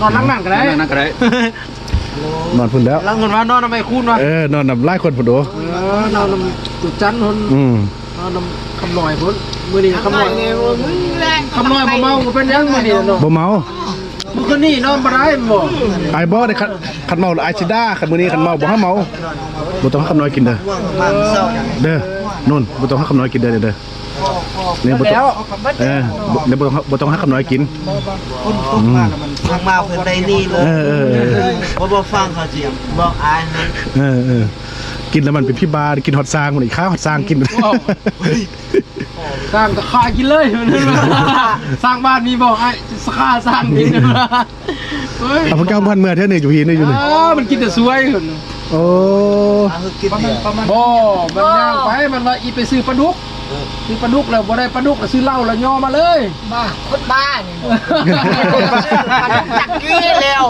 นอนนั่งนั่งกันได้นั่งก็ได้นอนพุ่นแล้วแล้วเงินว่านอนทำไมคุณวะเออนอนนำไล่คนพุ่นโดเออนอนนำจุดจันทร์คนอืมนอนนำคำลอยพุ่นมือนี้คำลอยคำลอยบ่เมาบ่เป็นยังมือนี้เนาะบ่เมามือคืนนี้นอนบ่ได้บ่ไอ้บ่ได้คันคันเมาไอ้สิด้าคันมื้อนี้คันเมาบ่ให้เมาบ่ต้องให้คำน้อยกินเด้อเด้อนู่นบ่ต้องให้คำน้อยกินเด้อเด้อ เนี่ยบ่ต้แล้องวเออบ่เดี๋ยวบ่ต้องบ่ต้องให้คำน้อยกิน คนตกมาแล้วมันฟังมาเพิ่นได้นี่เลเอยอเออเออ บ่บ่ฟังเขาเสียงบอกอายนะเออเออกินแล้วมันเป็นพี่บากินฮอดซางมันอีกข้าวฮอดซางกิน สร้างก็ฆ่ากินเลยสร้างบ้านมีบอกไอ้จะฆ่าสร้างกินเฮ้ยเอาพวกเจ้าพันเมื่อเท่านี่อยู่พีนี่อยู่นี่อ้ามันกินแต่สวยคนโอ้ เอาคือกินเดียวบ่มันย่างไปมันว่าอีไปซื้อปลาดุก ซื้อปลาดุกแล้วบ่ได้ปลาดุกแล้วซื้อเหล้าแล้วย่อมาเลย บ้าคนบ้านี่จักกี้แล้ว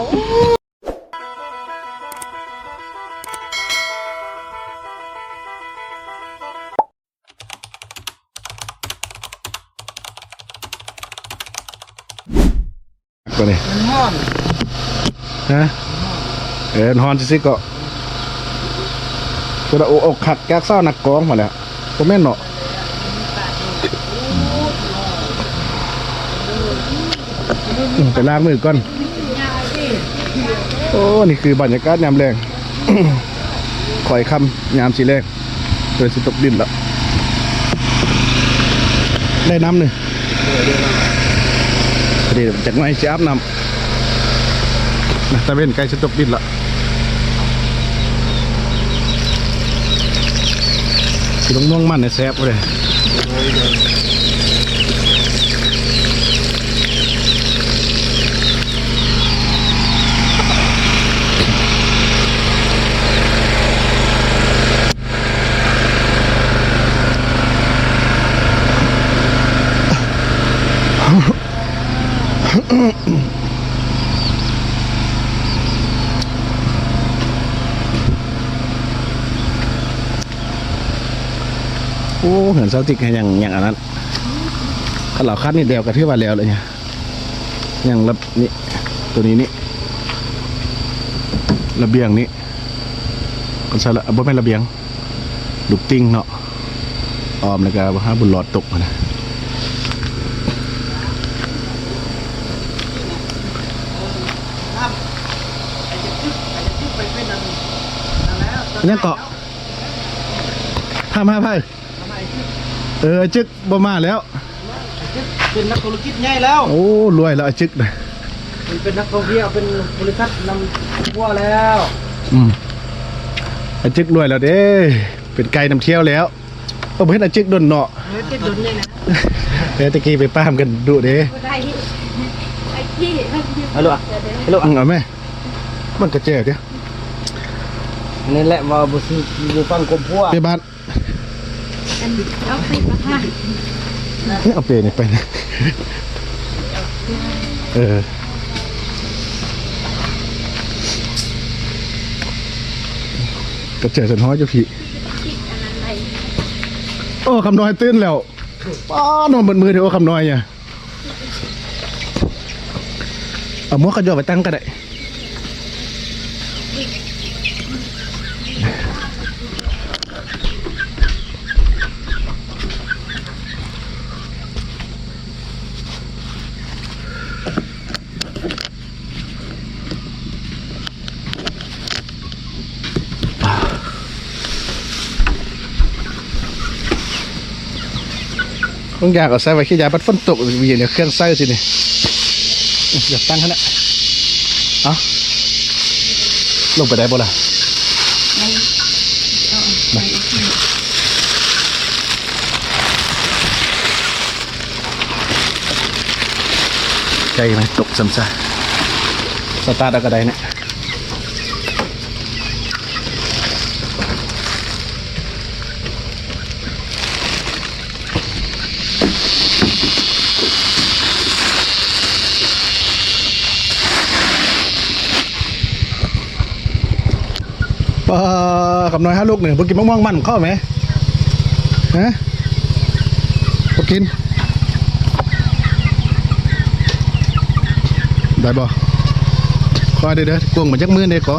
ตัวนี้ฮ้อนฮะเออฮอนซิๆก็ตัวละโอกหักแก๊กเศร้านักกองมาแล้วก็แม่นเนาะอืม ไปล้างมือก่อน โอ้ นี่คือบรรยากาศยามแรงคอยคำยามสีแรงเปิดสิตกดินแล้ว ได้น้ำหนึ่งเดี๋ยวจากไหนจะอาบน้ำนะตะเวนใกล้จะตกดินละสีม่วงมันเนี่ยแซ่บเลย โอ้เห็นเสาติกอย่างอย่างอันนั้นขันเหล่าคัดนี่เดียวกับที่ว่าแล้วเลยเนี่ยอย่างระนี่ตัวนี้นี่ระเบียงนี้ก็ใช่ละบ่แม่นระเบียงลูกติ้งเนาะออมแล้วก็บ่หาบุญหลอดตกมานะยังเกาะพามาไพ่เออไอ้จึกบ่มาแล้ว เป็นนักธุรกิจใหญ่แล้ว โอ้รวยแล้วไอ้จึกนะมันเป็นนักท่องเที่ยวเป็นบริษัทนำทั่วแล้ว อืมไอ้จึกรวยแล้วเด้ เป็นไก่นำเที่ยวแล้วเออบ่เห็นไอ้จึกโดนเนาะเฮ้ยติดดุนเลยนะเดี๋ยวตะกี้ไปป้ามกันดุเด้บ่ได้ไอ้พี่ไอ้พี่ฮัลโหลฮัลโหลเอาแม่มันกระเจ๋เด้อ นี่แหละว่าบ่ซื้อบ่ฟังกลมพัวไปบ้านอันเอาไปมาค่ะเอ้ยเอาเปรนี่ไปนะเออกระเจ๋สันห้อยเจ้าพี่คิดอันนั้นไรโอ้คำน้อยตื่นแล้วป้านอนบนมือเดี๋ยวโอ้คำน้อยเนี่ยเอาหมวกกันยอไปตั้งก็ได้ ต้องอยากเอาใส่ไว้ขี้ยาปัดฝนตกวีเนี่ยเครื่องใส่สิเนี่ยอยากตั้งขนาดเอาลงไปได้บ่ล่ะมาใจมันตกซ้ำซะสตาร์ทเอาก็ได้เนี่ย กับน้อยห้าลูกหนึ่งพวกกินมะม่วงมันเข้าไหมฮะพวกกิน ได้บ่คอยเด้อเด้อกวงมาจักมือเด้อก็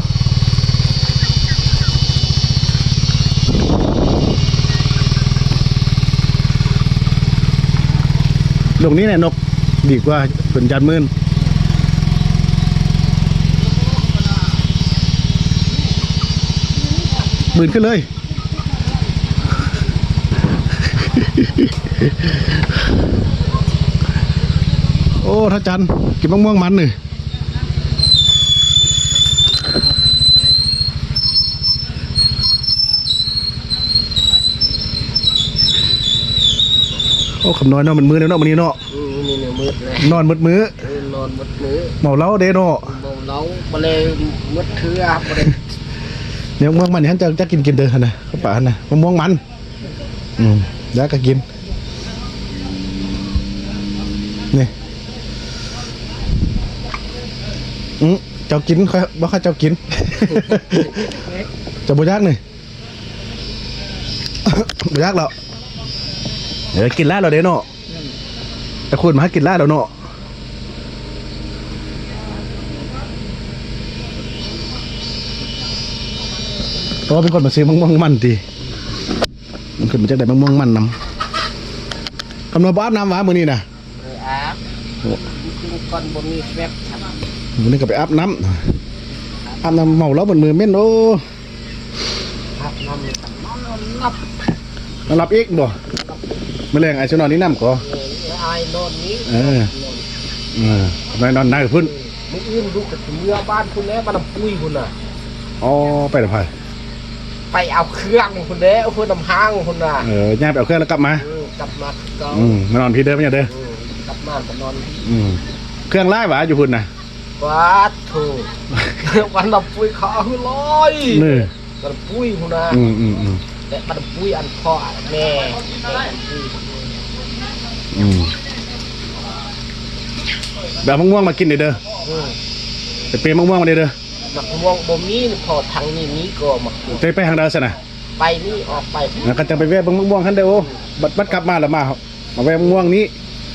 ลงนี้แหละนกดีกว่าเป็นจานมื่น บืนขึ้นเลย โอ้ท่าจันกินมะม่วงมันหนึ่โอ้คำน้อยเนาะมันมือแล้วเนาะมันนี้เนาะอืมนี่เนี่ยมืดเลยนอนมืดมือเออนอนมืดมือเมาเหล้าเด้เนาะบ่เล้าบ่เลยมืดเถื่อบ่ได้ เนี่ยมะม่วงมันฉันจะจะกินกินเด้อหั่นนะข้าวป่าหั่นนะมะม่วงมันอืมแล้วก็กินนี่อืมเจ้ากินค่อยบ่ค่อยเจ้ากิน จะบ่ยากนี่บ่ยากหรอกเดี๋ยวกินแล้วเราเด้เนาะแต่คุณมาให้กินแล้วเราเนาะ เพราะว่าเป็นคนมาซื้อมะม่วงมันดีมันขึ้นมาจากไหนมะม่วงมันนำคำนวณบ้านน้ำหวามือนี่นะเอออาบกินก่อนบ่มีแฟบครับมือนี่ก็ไปอาบน้ำอาบน้ำเมาแล้วบนมือเม่นโอ้ครับน้ำนี่ครับนอนนอนนับมารับอีกบ่มาแรงไอ้ชนอนนี่น้ำก่อเออไอ้นอนนี้เออเออทำไมนอนนั่งพื้นมื้ออื่นลูกก็สิเมื่อบ้านคุณแล้วบ้านน้ำปุ้ยคุณน่ะอ๋อไปเดี๋ยวไป ไปเอาเครื่องคุณเด้เอาเพื่อนน้ำห้างคุณน่ะเออย่าไปเอาเครื่องแล้วกลับมาเออกลับมาก็อืมมานอนพี่เดิมเนี่ยเด้อเออกลับมาก็นอนอืมเครื่องไล่หวาอยู่พุ่นนะวัดถูก วันน้ำปุ้ยเขาเอาลอยนี่บ้านน้ำปุ้ยคุณน่ะอืมอืมอืมและบ้านน้ำปุ้ยอันพ่อแม่แม่น้ำปุ้ยอืมแบบมะม่วงมากินเด้อเด้ออืมไปเปรย์มะม่วงมาเด้อเด้อห มักม่วงบ่มีนพอทางนี้นี้ก็มักม่วงไปไปทางใดซะนะไปนี่ออกไปแล้วก็จะไปแวะเบิ่งมะม่วงคันเดียวบัดบัดกลับมาแล้วมามาแวะมะม่วงนี้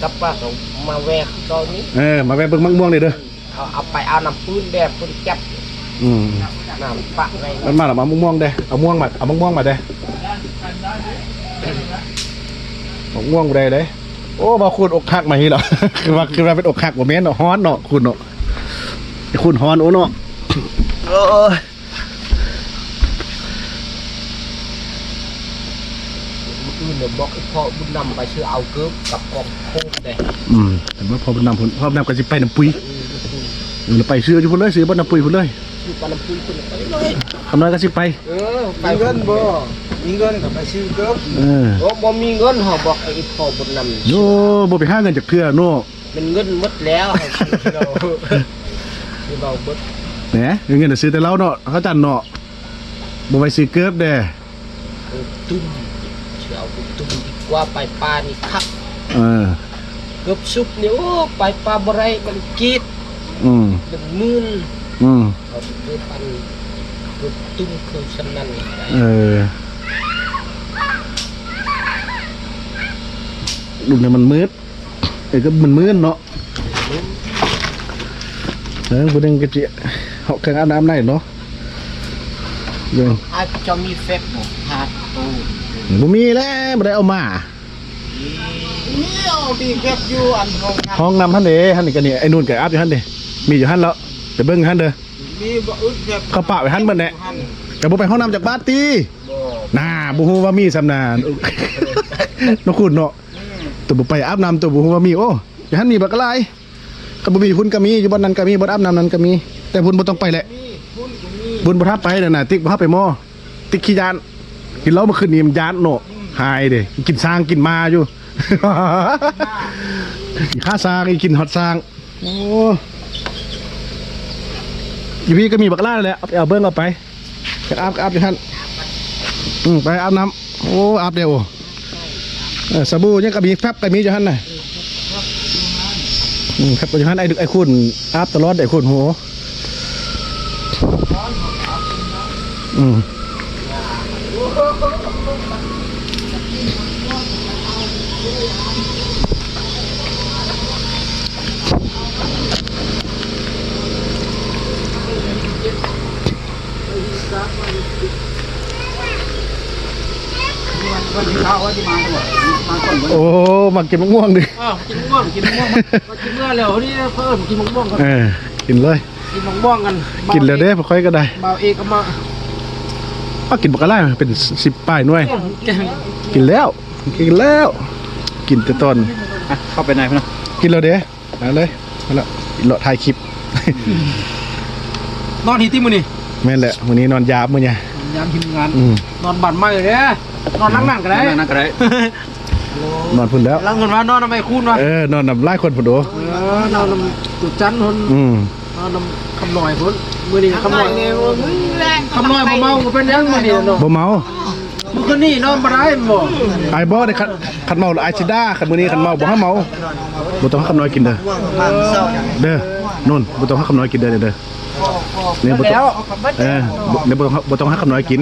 กลับป้าก็มาแวกตอนนี้เออมาแวะเบิ่งมะม่วงนี่เด้อเอาเอาไปเอาน้ำปืนแบบปืนจับอืมน้ำปะไว้มันมาแล้วมามะม่วงเด้อเอาม่วงมาเอามะม่วงมาเด้อมะม่วงบ่ได้เด้โอ้บ่คุณอกหักมาฮีหรอคือว่าคือว่าเป็นอกหักบ่แม่นเนาะฮ้อนเนาะคุณเนาะไอ้คุณฮ้อนโอ้เนาะ โอ้ยปืนเนี่ยบอกไอ้พ่อบุญนำไปชื่อเอาเกิบกับกองโคมเด้อืมแต่ว่าพอมันนำพุ่นพอมันนำก็สิไปน้ำปุยเออแล้วไปซื้ออยู่พุ่นเลยซื้อบ่น้ำปุยพุ่นเลยชื่อปลาน้ำปืนคนไปเลยคำน้อยก็สิไป เออไปเงินบ่ มีเงินกับไปชื่อเกิบเออโอ้บ่มีเงินหอบอกไอ้พ่อบุญนำโย่บ่ไปหาเงินจากเทื่อเนาะเป็นเงินหมดแล้วให้ชื่อเราชื่อเราเบิด แหนเงินจะซื้อแต่เหล้าเนาะเขาจันเนาะบ่ไปซื้อเกิบเด้เออตุ้มชื่อเอาไปตุ้มดีกว่าไปปลานี่คักเออเกือบสุกเนี่ยโอ้ไปปลาบ่ไรมันกรีดอืมเป็นหมื่นอืมเอาไปเกือบอันเกือบตุ้มคือฉะนั้นเออดูเนี่ยมันมืดเออก็มันมืดเนาะเออผู้นึงก็จะเฮาเครื่องอาบน้ำได้เนาะยังอาจจะมีเฟบบ่หาตูบ่มีแล้วบ่ได้เอามานี่เอามีเฟบอยู่อันห้องน้ห้องน้ำหั่นเด้หั่นนี่ก็นี่ไอ้นู่นก็อาบอยู่หั่นเด้มีอยู่หั่นแล้วไปเบิ่งหั่นเด้อำมีบ่อึดเฟบเขาปะไว้หั่นเบิดแหละก็บ่ไปห้องน้ำจากบ้านติบ่น่าบ่ฮู้ว่ามีสำนานนกขุดเนาะตัวบ่ไปอาบน้ำตัวบ่ฮู้ว่ามีโอ้อย่าหั่นมีบักอะไรก็บ่มีพุ่นก็มีอยู่บ่นั้นก็มีบ่อาบน้ำนั้นก็มี แต่พุ่นบ่ต้องไปแหละมีพุ่นก็มีบุญบ่ทับไปนั่นน่ะติ๊กบ่ทับไปหม้อติ๊กขี้ยาน กินเหล้าเมื่อคืนนี้มันยานเนาะหายเด้กินสร้างกินมาอยู่ กินข้าสร้างอีกกินฮอดสร้างโอ้อยู่พี่ก็มีบักล่าแหละเอาไปเอาเบิ้งเอาไปจะอาบก็อาบอยู่ท่านอืมไปอาบน้ำโอ้อาบเดียวเออสบู่ยังก็มีแฟบก็มีอยู่ท่านน่ะอืมแฟบก็อยู่ท่านไอ้ดึกไอ้คุณอาบตลอดไอ้คุณโห อืมวันที่เช้าว่าที่มาทั้งหมดมาก่อนโอ้มากินมะม่วงดิอ้าวกินมะม่วงกินมะม่วงมากินเมื่อแล้วนี่เพิ่มกินมะม่วงกันเออกินเลย กินมะม่วงกันกินแล้วเด้บ่ค่อยก็ได้เบาเอกก็มา ป้ากินบักกะไล่เป็น10ป้ายหน่วยแกงกินแล้ว กินแล้ว กินแต่ตอนเข้าไปไหนพี่น้องกินแล้วเด้มาเลยมาแล้วเลาะถ่ายคลิป นอนที่ที่มือนี่แม่นแหละมื้อนี้นอนยาบมื้อเนี่ยยามทีมงานอืมนอนบันไม่เลยเนี่ยนอนนั่งนั่งกันได้นั่งก็ได้นอนพุ่นแล้วลังคนว่านอนทำไมคุณวะเออนอนนำหลายคนพุ่นโดเออนอนนำตุดจันทร์คนอืม นอนนำคำหน่อยคนมือนี่คำหน่อยคำหน่อยบ่เมาบ่เป็นหยังมือนี่เนาะบ่เมามื่อคืนนี่นอนบ่ได้บ่ไอ้บ่ได้คันคันเมาหรือไอซิด้าคันมื้อนี้คันเมาบ่ให้เมาบ่ต้องให้คำน้อยกินเด้อเด้อนู่นบ่ต้องให้คำน้อยกินเด้อเด้อเนี่ยบ่ต้องเออบ่เนี่ยบ่ต้องบ่ต้องให้คำน้อยกิน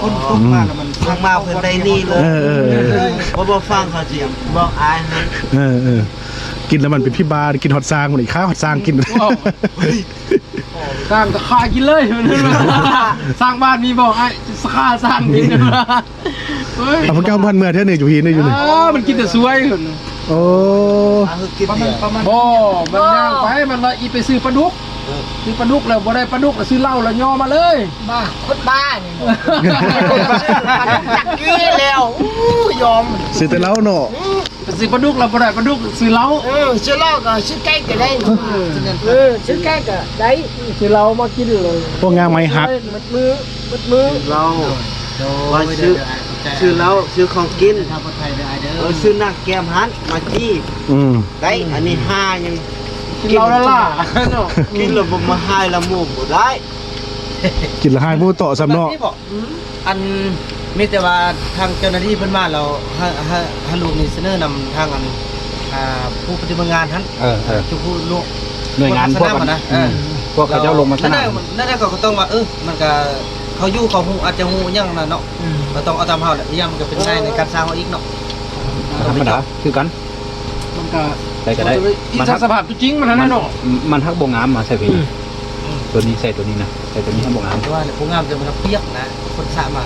คนทุกมาแล้วมันทางมาเพิ่นได้นี่เลเอยอเออเออบ่บ่ฟังเขาเสียงบอกอายนะเออเออ กินแล้วมันเป็นพี่บากินฮอดซางมันอีกข้าวฮอดซางกิน สร้างก็ฆ่ากินเลยสร้างบ้านมีบ่ไอ้ฆ่าสร้างกินเฮ้ยเอาพวกเจ้าพันเมื่อเท่านี่อยู่ฮีนี่อยู่นี่อ๋อมันกินแต่สวยโอ้อะคือกินเนี่ยบ่มันย่างไปมันว่าอีไปซื้อปลาดุกซื้อปลาดุกแล้วบ่ได้ปลาดุกแล้วซื้อเหล้าแล้วย่อมาเลยบ้าคนบ้าเนี่ยจักกี้แล้วอู้ยอมซื้อแต่เหล้าเนาะไป ซื้อปลาดุกแล้วบ่ได้ปลาดุกซื้อเหล้าเออชื่อเหล้าก็ชื่อไก่ก็ได้เออชื่อไก่ก็ได้ซื้อเหล้ามากินเลยพวกงาไม้หักมัดมือมัดมือเหล้าว่าชื่อชื่อเหล้าชื่อของกินเออชื่อนักแก้มหันมาจี้อืมได้อันนี้ห้ายังกินเหล้าแล้วล่ะเนาะกินแล้วบ่มาหายละหมู่บ่ได้กินละหายผู้ต่อสำเนาะนี่บอกอัน มีแต่ว่าทางเจ้าหน้าที่เพิ่นมาเราให้ให้ให้ลูกนี่เสนอนำทางอันอ่าผู้ปฏิบัติงานท่านเออเออ จุผู้ลูก หน่วยงานพวกสมกันนะเออพวกเขาเจ้าลงมาสนั่นนาได้มนั่นได้ก็ต้องว่าเออมันก็เขาอยู่เขาฮู้อาจจะฮู้ยังน่ะเนาะก็ต้องเอาตามเฮาแหละอีกอย่างมันก็เป็นง่ายในการสร้างเอาอีกเนาะธรรมดาคือกันมันก็ได้ก็ได้ที่ทักสภาพจริงมันนั่นเนาะ มันทักบ่งามมาใส่พี่ตัวนี้ใส่ตัวนี้นะใส่ตัวนี้ให้บ่งามเพราะว่าเนี่ยผู้งามจะมันเปียกนะคนสระมา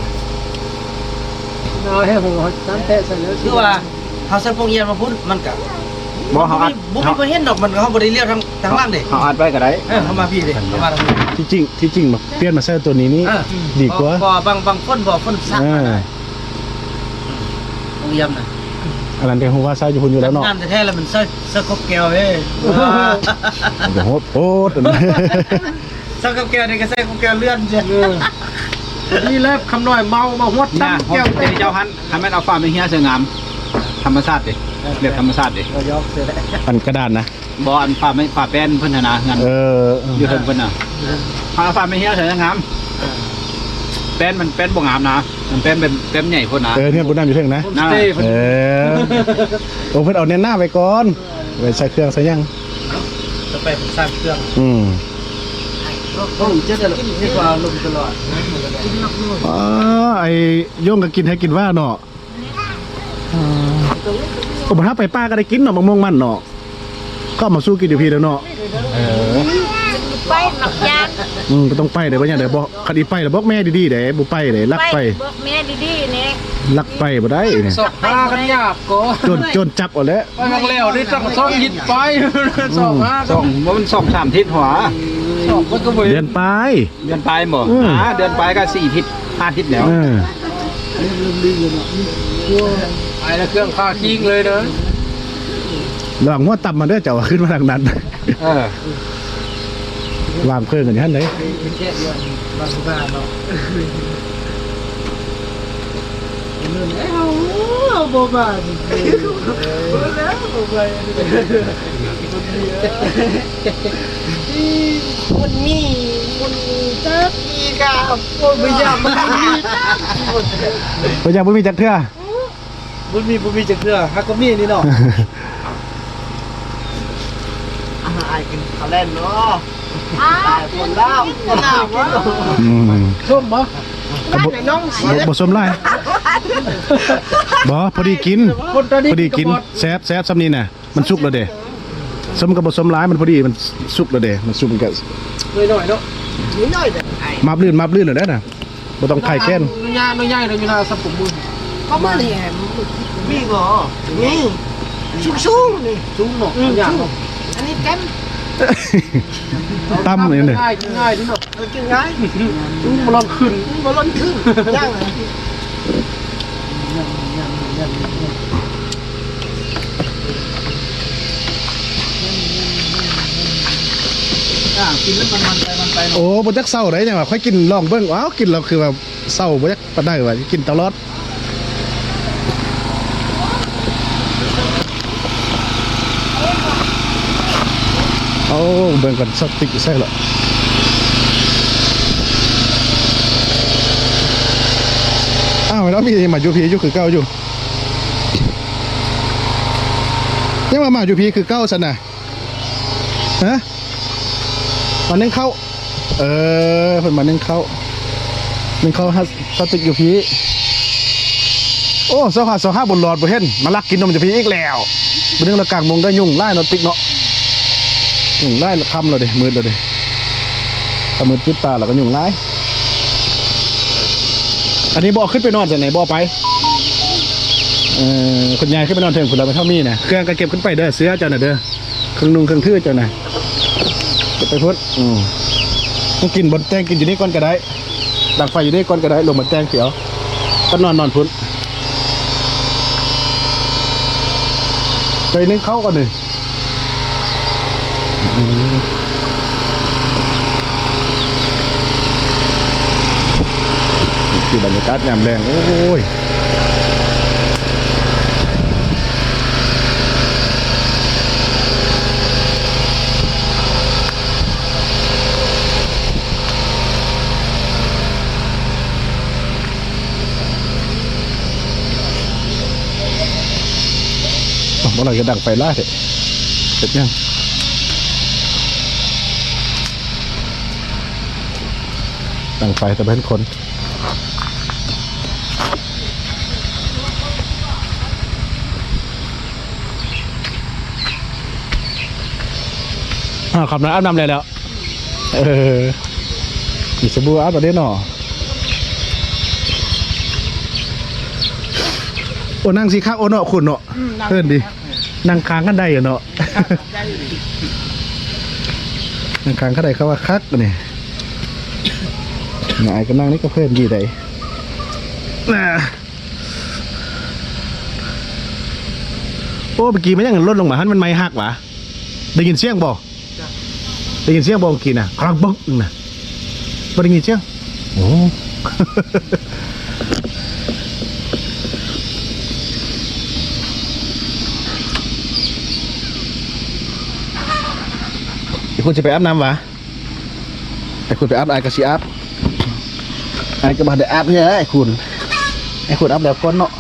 เอาให้ผมน้ำแตะใส่แล้วคือว่าเฮาใส่พวกเย็นมาพุ่นมันก็บ่เฮาอัดบ่มีบ่เห็นดอกมันก็เฮาบ่ได้เลี้ยวทางทางล่างเด้เฮาอัดไว้ก็ได้เออเขามาพี่เด้เขามาทางนี้ที่จริงที่จริงมาเปลี่ยนมาใส่ตัวนี้นี่ดีกว่าพอบางบางคนบ่คนสักเออโรงเรียนน่ะอันนั้นก็ฮู้ว่าใส่อยู่พุ่นอยู่แล้วเนาะงานแท้ๆแล้วมันใส่ใส่ครบแก้วเว้ยมันก็โหโหดอันนั้ใส่ครบแก้วนี่ก็ใส่ครบแก้วเลื่อนจ้ะ นี่แหละคำน้อยเมามาหวดหน้าตั้งห้อแก้วงเจเจ้าหันทำให้เอาฟ้าเป็นเฮียเสืองามธรรมชาติดิเรียกธรรมชาติดิเรายอกเสื้อได้อันกระดานนะบ่อันฟ้าไม่ฟ้าแป้นเพิ่นน่ะนะงั้นเอออยู่เทิงเพิ่นน่ะเอาฟ้าเป็นเฮียเสืองามแป้นมันแป้นบ่งามนะมันแป้นเป็นแป้นใหญ่พุ่นนะเออเนี่ยบุญนำอยู่เทิงนะผมสเตย์เออโอ้เพิ่นเอาเน้นหน้าไปก่อนไว้ใส่เครื่องใส่ยังจะไปสร้างเครื่อง อืมต้ องจะได้นี่ก็ลมตลอดอ๋อไอ้โย่งก็กินให้กินว่าเนาะอ่าโอ้บ่ถ้าไปป้าก็ได้กินเนาะมะม่วงมันเนาะก็มาสู้กินอยู่พี่แล้วเนาะไปหนักยานอืมก็ต้องไปเด้อว่าหยังเด้อบ่คันอีไปแล้วบอกแม่ดีๆเด้บ่ไปเด้ลักไปบอกแม่ดีๆเนี่ยลักไปบ่ได้เนี่ยสอบพากันยากก็จนจนจับเอาแล้วไปบางแล้วนี่ต้องสอบยิดไปสอบมาสองว่ามันสองสามทิศหัว เดือนไปเดือนปลายบ่อืมอ่าเดือนปลายก็สี่ทิศห้าทิศแล้วเออไปแล้วเครื่องคาคิงเลยเด้อระหว่างหัวต่ำมาเด้อเจ้าขึ้นมาทางนั้นเออวางเครื่องกันอยู่หั่นเด้บางบ้านเนาะมัน มีมันมีจักอีกอะโอ้ยไม่ยากมันมีบ่อยากบ่มีจักเทื่อบุญมีบุญมีจักเทื่อฮักก็มีนี่เนาะอาหารกินข้าวเล่นเนาะอ้าตายคนแล้วคนแล้ววะอืมส้มบ่ก็บ่น้องเสียบ่สมไรบ่พอดีกินคนตอนนี้พอดีกินแซ่บแซ่บซ้ำนี่น่ะมันสุกแล้วเด้ สมกับบ่สมหลายมันพอดีมันสุกแล้วเด้มันสุกมันก็เลยหน่อยเนาะนิดหน่อยแต่ไอ้มาบลื่นมาบลื่นเลยนะบ่ต้องไข่แก้นน้อยใหญ่น้อยใหญ่เลยอยู่หน้าสับผมมือก็มาเนี่ยมีบ่มีชุ่มชุ่มนี่จุ้งเนาะอย่างเนาะอันนี้เต็มตั้มนี่เนี่ยง่ายง่ายที่เนาะมันกินง่ายจุ้งมันร้อนขึ้นบ่ล้นขึ้นย่างเลย อ่ากินแล้วมันมันไปมันไปโอ้บ่จักเศร้าได้จังว่าค่อยกินลองเบิ่งว้าวกินแล้วคือว่าเศร้าบ่จักปานใดว่ากินตลอดโอ้เบิ่งก่อนสติกใส่ละอ้าวแล้วมีมาอยู่พีอยู่คือเก่าอยู่ยังมามาอยู่พีคือเก่าซั่นน่ะฮะ มันนึ่งเข้า เออเพิ่นมานึ่งเข้านึ่งเข้าฮัสติกอยู่พี่โอ้สภาพสภาบนหลอดบ่เห็นมาลักกินนมจะพี่อีกแล้วบ่นึงละกลางมงได้ยุ่งไล่เนาติ๊กเนาะยุ่งไล่คำแล้วเด้มืดแล้วเด้ถ้ามืดปิดตาแล้วก็ยุ่งไล่อันนี้บ่ขึ้นไปนอนจากไหนบ่ไปเออคุณยายขึ้นไปนอนเถิงคุณเราไปเท่ามีนะเครื่องก็เก็บขึ้นไปเด้อเสื้อเจ้าน่ะเด้อเครื่องนุ่งเครื่องทื่อเจ้าน่ะ เก็บไปพุทธอืมต้องกินบนแตงกินอยู่นี่ก่อนก็ได้ดังไฟอยู่นี่ก่อนก็ได้ลงบนแตงเขียวก็นอนนอนพุทธไปนึงเข้าก่อนหนึ่งคือบรรยากาศยามแรงโอ้ย อ๋อเมื่อไหร่จะดังไฟล่าเถอะเสร็จยังดังไฟแต่เป็นคนอ่าขับน้ำอาบน้ำเลยแล้ว เออมีสบู่อาบมาได้หนอโอ้นั่งสิครับโอ้เนาะคุณเนาะเพื่อนดิ นั่งค้างกันได้เหรอเนาะนั่งค้างกันได้เขาว่าคักเนี่ยนายก็นั่งนี่ก็เพื่อนดีได้น่ะโอ้เมื่อกี้มันยังลดลงมาฮันมันไม่หักวะได้ยินเสียงบ่ได้ยินเสียงบ่เมื่อกี้น่ะครังบึ้งน่ะบ่ได้ยินเสียงโอ้ ไอ้คุณจะไปอาบน้ำวะไอ้คุณไปอาบไอ้ก็สิอาบไอ้ก็มาได้อาบเนี่ยไอ้คุณไอ้คุณอาบแล้วก้นเนาะ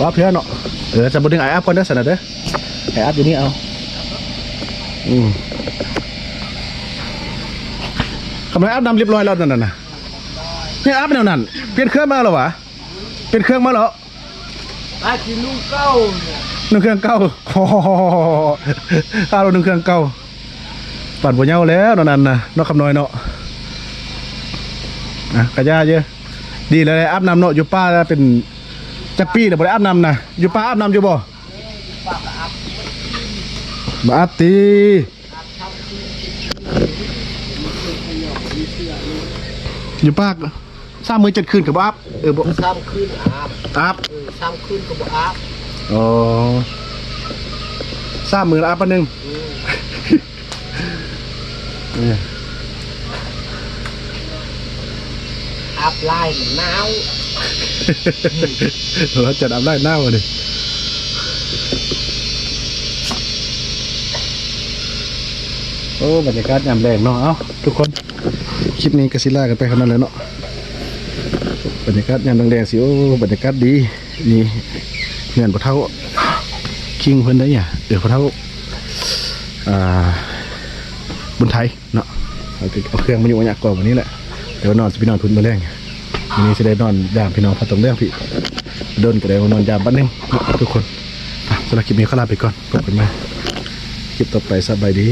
ว่าเพื่อนเนาะเออจะบดึงไอ้อาบก่อนเด้อสนะเด้อไอ้อาบอยู่นี่เอาอืมทำไมอาบน้ำเรียบร้อยแล้วนั่นน่ะนี่อาบแนวนั้นเปลี่ยนเครื่องมาแล้ววะเปลี่ยนเครื่องมาแล้ว ไอ้กินลูกเก้าเนี่ยหนึ่งเครื่องเก่าโอ้โหข้าวหนึ่งเครื่องเก่าปั่นบัวเหย้าแล้วนั่นน่ะนอกคำน้อยเนาะอะกระยาเยอะ ดีเลยอาบน้ำเนาะอยู่ป้าเป็นจักปีเดี๋ยวบ่ได้อาบน้ำนะอยู่ป้าอาบน้ำอยู่บ่มาอาบตีอยู่ป้าสามมือเจ็ดคืนกับอาบเออบ่ซ้ำขึ้นอาบอาบ เออซ้ำขึ้นก็บ่อาบอ๋อสามมือละอัพอันหนึ่งเนี่ยอาบลายหนาวเราจะดับได้หน้ามาดิโอ้บรรยากาศยามแรงเนาะเอ้าทุกคน คลิปนี้กสิล่ากันไปขนาดแล้วเนาะบรรยากาศยามแรงๆสิโอ้บรรยากาศดี นี่เงินพระเท่าคิงเพิ่นได้เนี่ยเดี๋ยวพระเท่าอ่าบุญไทยเนาะเอาเครื่องมาอยู่มาอยากกว่าวันนี้แหละเดี๋ยวนอนจะไปนอนทุนมาแรงวันนี้จะได้นอนยามพี่น้องพอตรงเรื่องพี่โดนก็ได้นอนยามบ้านนึงเนาะทุกคนสำหรับคลิปนี้ขอลาไปก่อนพบกันใหม่คลิปต่อไปสบายดี